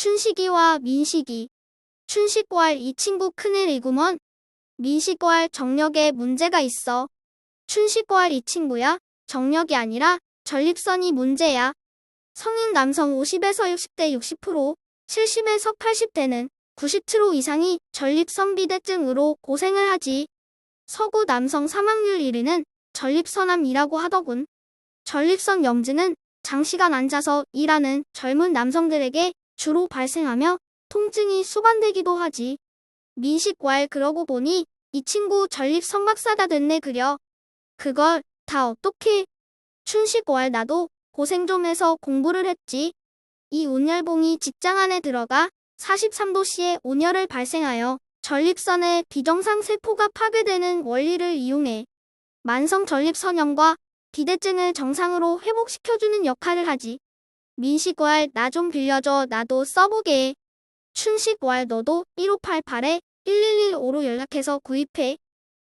춘식이와 민식이. 춘식과할 이 친구 큰일이구먼. 민식과할 정력에 문제가 있어. 춘식과할 이 친구야. 정력이 아니라 전립선이 문제야. 성인 남성 50에서 60대 60%, 70에서 80대는 90% 이상이 전립선 비대증으로 고생을 하지. 서구 남성 사망률 1위는 전립선암이라고 하더군. 전립선 염증은 장시간 앉아서 일하는 젊은 남성들에게 주로 발생하며 통증이 수반되기도 하지. 민식왈 그러고 보니 이 친구 전립선 박사다 됐네 그려. 그걸 다 어떻게? 춘식왈 나도 고생 좀 해서 공부를 했지. 이 온열봉이 직장 안에 들어가 43도씨의 온열을 발생하여 전립선의 비정상 세포가 파괴되는 원리를 이용해 만성 전립선염과 비대증을 정상으로 회복시켜주는 역할을 하지. 민식왈 나 좀 빌려줘 나도 써보게. 춘식왈 너도 1588에 1115로 연락해서 구입해.